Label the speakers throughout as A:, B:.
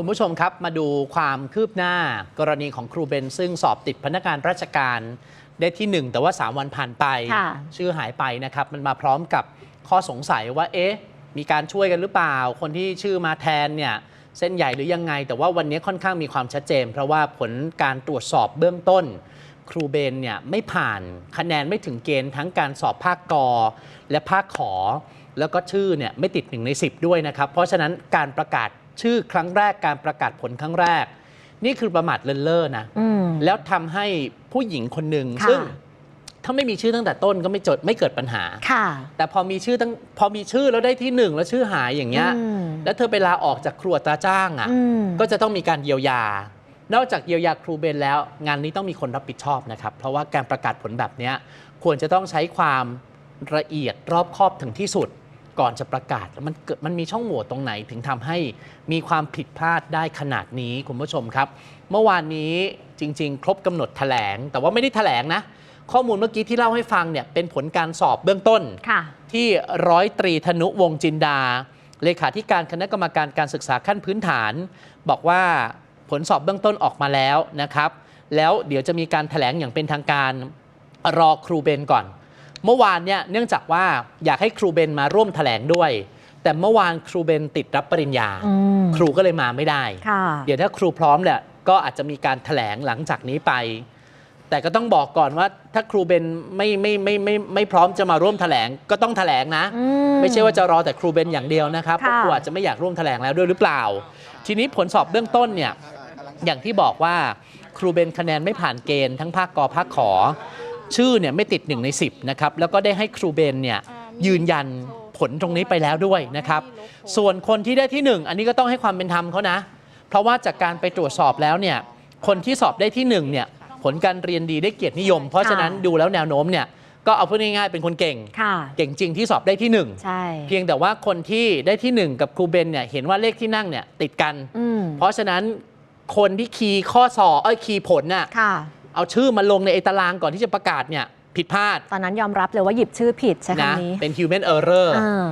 A: คุณผู้ชมครับมาดูความคืบหน้ากรณีของครูเบนซึ่งสอบติดพนักงานราชการได้ที่ 1 แต่ว่า 3 วันผ่านไป
B: ค่ะ
A: ชื่อหายไปนะครับ มันมาพร้อมกับข้อสงสัยว่า เอ๊ะ มีการช่วยกันหรือเปล่า คนที่ชื่อมาแทนเนี่ย เส้นใหญ่หรือยังไง แต่ว่าวันนี้ค่อนข้างมีความชัดเจน เพราะว่าผลการตรวจสอบเบื้องต้น ครูเบนเนี่ยไม่ผ่านคะแนนไม่ถึงเกณฑ์ทั้งการสอบภาคกอและภาคขอ แล้วก็ชื่อเนี่ยไม่ติดหนึ่งใน 10 ด้วยนะครับเพราะฉะนั้นการประกาศ ชื่อครั้งแรกการประกาศผลครั้งแรก นี่คือประมาทเลินเล่อนะ
B: อืม
A: แล้วทำให้ผู้หญิงคนหนึ่ง
B: ค่ะ
A: ซึ่งถ้าไม่มีชื่อตั้งแต่ต้นก็ไม่จดไม่เกิดปัญหา
B: ค่ะ
A: แต่พอมีชื่อตั้งพอมีชื่อแล้วได้ที่หนึ่งแล้วชื่อหายอย่างเงี้ย
B: อืม
A: แล้วเธอไปลาออกจากครัวตราจ้างอะ
B: อืม
A: ก็จะต้องมีการเยียวยา นอกจากเยียวยาครูเบนแล้ว งานนี้ต้องมีคนรับผิดชอบนะครับ เพราะว่าการประกาศผลแบบเนี้ยควรจะต้องใช้ความละเอียดรอบคอบถึงที่สุด ก่อนจะประกาศแล้วมันเกิดมันมีช่องโหว่ตรงไหนถึงทำให้มีความผิดพลาดได้ขนาดนี้คุณผู้ชมครับ เมื่อวานนี้จริง ๆ ครบกำหนดแถลง แต่ว่าไม่ได้แถลงนะ ข้อมูลเมื่อกี้ที่เล่าให้ฟังเนี่ยเป็นผลการสอบเบื้องต้น
B: ค่ะ
A: ที่ร้อยตรีธนุวงศ์จินดา เลขาธิการคณะกรรมการการศึกษาขั้นพื้นฐาน บอกว่าผลสอบเบื้องต้นออกมาแล้วนะครับ แล้วเดี๋ยวจะมีการถแถลงอย่างเป็นทางการรอครูเบนก่อน เมื่อวานเนี่ยเนื่องจากว่าอยากให้ครูเบนมาร่วมถแถลงด้วย แต่เมื่อวานครูเบนติดรับปริญญา
B: อืม
A: ครูก็เลยมาไม่ได้
B: ค่ะ
A: เดี๋ยวถ้าครูพร้อมเนี่ยก็อาจจะมีการถแถลงหลังจากนี้ไป แต่ก็ต้องบอกก่อนว่าถ้าครูเบนไม่ไม่ไม่ไม่ไม่ไม่พร้อมจะมาร่วมถแถลงก็ต้องถแถลงนะ
B: อืม
A: ไม่ใช่ว่าจะรอแต่ครูเบนอย่างเดียวนะครับเพ
B: ค่ะ
A: ราะครูอาจจะไม่อยากร่วมแถลงแล้วด้วยหรือเปล่า ทีนี้ผลสอบเบื้องต้นเนี่ยอย่างที่บอกว่าครูเบนคะแนนไม่ผ่านเกณฑ์ทั้งภาคกอภาคขอ ชื่อเนี่ยไม่ติด 1 ใน 10นะครับแล้วก็ได้ให้ครูเบนเนี่ยยืนยันผลตรงนี้ไปแล้วด้วยนะครับ ส่วนคนที่ได้ที่ 1 อันนี้ก็ต้องให้ความเป็นธรรมเขานะ เพราะว่าจากการไปตรวจสอบแล้วเนี่ยคนที่สอบได้ที่1เนี่ยผลการเรียนดีได้เกียรตินิยม เพราะฉะนั้นดูแล้วแนวโน้มเนี่ยก็เอาพูดง่ายๆเป็นคนเก่ง
B: ค่ะ
A: เก่งจริงที่สอบได้ที่หนึ่ง
B: ใช่
A: เพียงแต่ว่าคนที่ได้ที่ 1 กับครูเบนเนี่ยเห็นว่าเลขที่นั่งเนี่ยติดกัน
B: อืม
A: เพราะฉะนั้นคนที่คีย์ข้อสอบเอ้ยคีย์ผลน่ะ
B: ค่ะ
A: เอาชื่อมาลงในไอ้ตารางก่อนที่จะประกาศเนี่ยผิดพลาด
B: ตอนนั้นยอมรับเลยว่าหยิบชื่อผิดใช้
A: นะ
B: คำนี้
A: เป็น human error
B: อ่า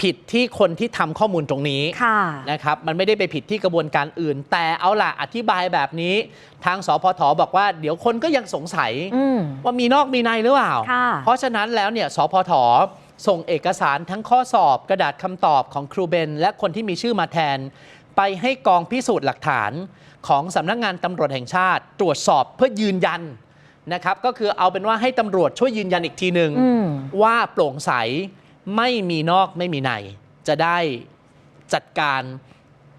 A: ผิดที่คนที่ทำข้อมูลตรงนี้
B: ค่ะ
A: นะครับมันไม่ได้ไปผิดที่กระบวนการอื่น แต่เอาล่ะอธิบายแบบนี้ ทางสพทบอกว่าเดี๋ยวคนก็ยังสงสัย
B: อืม
A: ว่ามีนอกมีในหรือเปล่า
B: ค่ะ
A: เพราะฉะนั้นแล้วเนี่ย สพท ส่งเอกสารทั้งข้อสอบกระดาษคำตอบของครูเบน และคนที่มีชื่อมาแทน ไปให้กองพิสูจน์หลักฐานของสำนักงานตำรวจแห่งชาติ ตรวจสอบเพื่อยืนยันนะครับ ก็คือเอาเป็นว่าให้ตำรวจช่วยยืนยันอีกทีหนึ่ง
B: อืม
A: ว่าโปร่งใสไม่มีนอกไม่มีใน จะได้จัดการ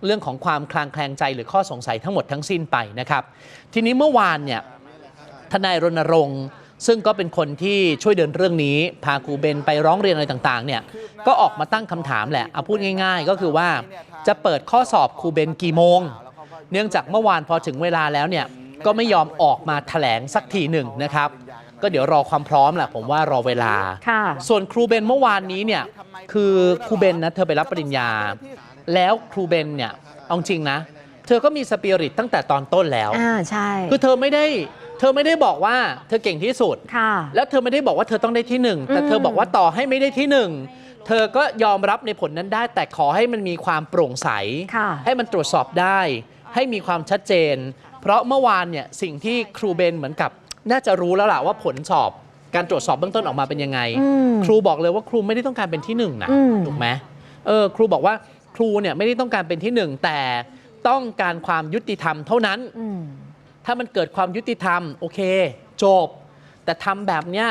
A: เรื่องของความคลางแคลงใจหรือข้อสงสัยทั้งหมดทั้งสิ้นไปนะครับ ทีนี้เมื่อวานเนี่ยทนายรณรงค์ ซึ่งก็เป็นคนที่ช่วยเดินเรื่องนี้ พาครูเบนไปร้องเรียนอะไรต่างๆ เนี่ยก็ออกมาตั้งคำถามแหละเอาพูดง่าย ๆ ก็คือว่าจะเปิดข้อสอบครูเบนกี่โมง เนื่องจากเมื่อวานพอถึงเวลาแล้วเนี่ยก็ไม่ยอมออกมาแถลงสักทีหนึ่งนะครับ ก็เดี๋ยวรอความพร้อมแหละผมว่ารอเวลา
B: ค่ะ
A: ส่วนครูเบนเมื่อวานนี้เนี่ยคือครูเบนนะเธอไปรับปริญญา แล้วครูเบนเนี่ยเอาจริงนะ เธอก็มีสปิริตตั้งแต่ตอนต้นแล้ว
B: อ่า ใช่
A: คือเธอไม่ได้ เธอไม่ได้บอกว่าเธอเก่งที่สุด
B: ค่ะ
A: แล้วเธอไม่ได้บอกว่าเธอต้องได้ที่หนึ่งแต่
B: อืม
A: เธอบอกว่าต่อให้ไม่ได้ที่หนึ่งเธอก็ยอมรับในผลนั้นได้ แต่ขอให้มันมีความโปร่งใส
B: ค่ะ
A: ให้มันตรวจสอบได้ ให้มีความชัดเจน เพราะเมื่อวานเนี่ยสิ่งที่ครูเบนเหมือนกับ น่าจะรู้แล้วล่ะว่าผลสอบการตรวจสอบเบื้องต้นออกมาเป็นยังไง
B: อืม
A: ครูบอกเลยว่าครูไม่ได้ต้องการเป็นที่หนึ่งนะ
B: อืม
A: ถูกไหมเออครูบอกว่าครูเนี่ยไม่ได้ต้องการเป็นที่หนึ่งแต่ต้องการความยุติธรรมเท่านั้น
B: อืม
A: ถ้ามันเกิดความยุติธรรมโอเค จบ แต่ทำแบบเนี้ย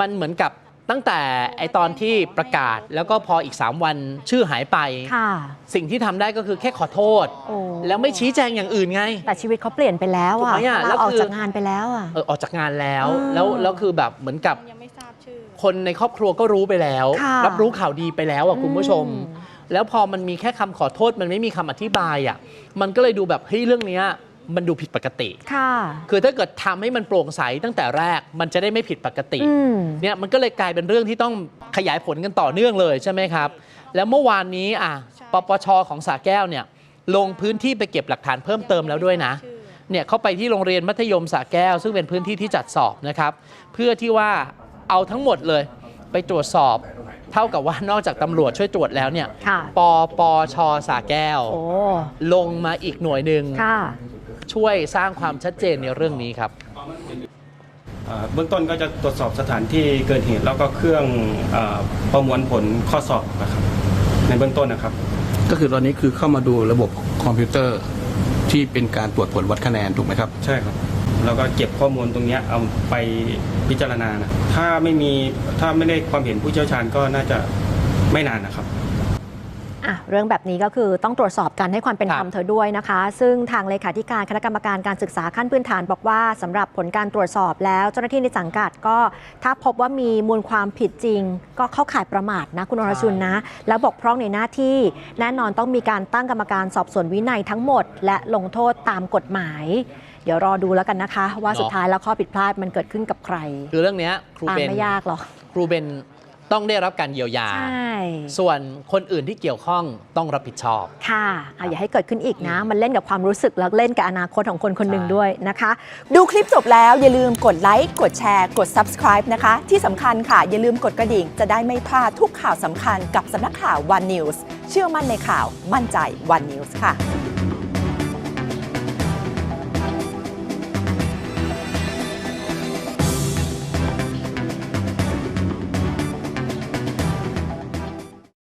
A: มันเหมือนกับตั้งแต่ไอตอนที่ประกาศแล้วก็พออีก 3 วันชื่อหายไป
B: ค่ะ
A: สิ่งที่ทำได้ก็คือแค่ขอโทษ
B: โอ้
A: แล้วไม่ชี้แจงอย่างอื่นไง
B: แต่ชีวิตเขาเปลี่ยนไปแล้ว
A: ถูก
B: อะ
A: ไหมอะ
B: ลา
A: แล้ว
B: ออก
A: คือ
B: จากงานไปแล้วอะ
A: เออออกจากงานแล้ว
B: อืม
A: แล้วแล้วคือแบบเหมือนกับ
C: ยังไม่ทราบชื่อ
A: คนในครอบครัวก็รู้ไปแล้ว
B: ค่ะ
A: รับรู้ข่าวดีไปแล้วอะคุณผู้ชม
B: อืม
A: แล้วพอมันมีแค่คำขอโทษมันไม่มีคำอธิบายอะมันก็เลยดูแบบเฮ้ยเรื่องเนี้ย มันดูผิดปกติ
B: ค่ะ
A: คือถ้าเกิดทำให้มันโปร่งใสตั้งแต่แรกมันจะได้ไม่ผิดปกติ
B: อืม
A: เนี่ยมันก็เลยกลายเป็นเรื่องที่ต้องขยายผลกันต่อเนื่องเลยใช่ไหมครับ แล้วเมื่อวานนี้อะปปชของสาแก้วเนี่ยลงพื้นที่ไปเก็บหลักฐานเพิ่มเติมแล้วด้วยนะ
C: ชื่อ
A: เนี่ยเข้าไปที่โรงเรียนมัธยมสาแก้ว ซึ่งเป็นพื้นที่ที่จัดสอบนะครับ เพื่อที่ว่าเอาทั้งหมดเลยไปตรวจสอบ เท่ากับว่านอกจากตำรวจช่วยตรวจแล้วเนี่ย
B: ค่ะ
A: ปปชสาแก้ว
B: โอ้
A: ลงมาอีกหน่วยหนึ่ง
B: ค่ะ
A: ช่วยสร้างความชัดเจนในเรื่องนี้ครับ
C: เอ่อเบื้องต้นก็จะตรวจสอบสถานที่เกิดเหตุแล้วก็เครื่องเออประมวลผลข้อสอบนะครับในเบื้องต้นนะครับ
D: ก็คือตอนนี้คือเข้ามาดูระบบคอมพิวเตอร์ที่เป็นการตรวจผลวัดคะแนนถูกไหมครับ
C: ใช่ครับแล้วก็เก็บข้อมูลตรงเนี้ยเอาไปพิจารณานะถ้าไม่มีถ้าไม่ได้ความเห็นผู้เชี่ยวชาญก็น่าจะไม่นานนะครับ
B: อะเรื่องแบบนี้ก็คือต้องตรวจสอบกันให้ความเป็น
A: ครับ
B: ธรรมเธอด้วยนะคะ ซึ่งทางเลขาธิการคณะกรรมการการศึกษาขั้นพื้นฐานบอกว่าสำหรับผลการตรวจสอบแล้วเจ้าหน้าที่ในสังกัดก็ถ้าพบว่ามีมูลความผิดจริง ก็เข้าข่ายประมาทนะคุณอรชุนนะ แล้วบกพร่องในหน้าที่ แน่นอนต้องมีการตั้งกรรมการสอบสวนวินัยทั้งหมด และลงโทษตามกฎหมาย เดี๋ยวรอดูแล้วกันนะคะ ว่าสุดท้ายแล้วข้อผิดพลาดมันเกิดขึ้นกับใคร
A: คือเรื่องเนี้ยครู
B: ตาม
A: เบน
B: ไม่ยากหรอก
A: ครูเบน ต้องได้รับการเยียวยา
B: ใช่
A: ส่วนคนอื่นที่เกี่ยวข้องต้องรับผิดชอบ
B: ค่ะอะอย่าให้เกิดขึ้นอีกนะ มันเล่นกับความรู้สึกแล้วเล่นกับอนาคตของคนคนหนึ่ง
A: ใช่
B: ด้วยนะคะ
E: ดูคลิปจบแล้วอย่าลืมกดไลค์กดแชร์ กด subscribe นะคะ ที่สำคัญค่ะ อย่าลืมกดกระดิ่ง จะได้ไม่พลาดทุกข่าวสำคัญกับสำนักข่าว One News เชื่อมั่นในข่าวมั่นใจ One News ค่ะ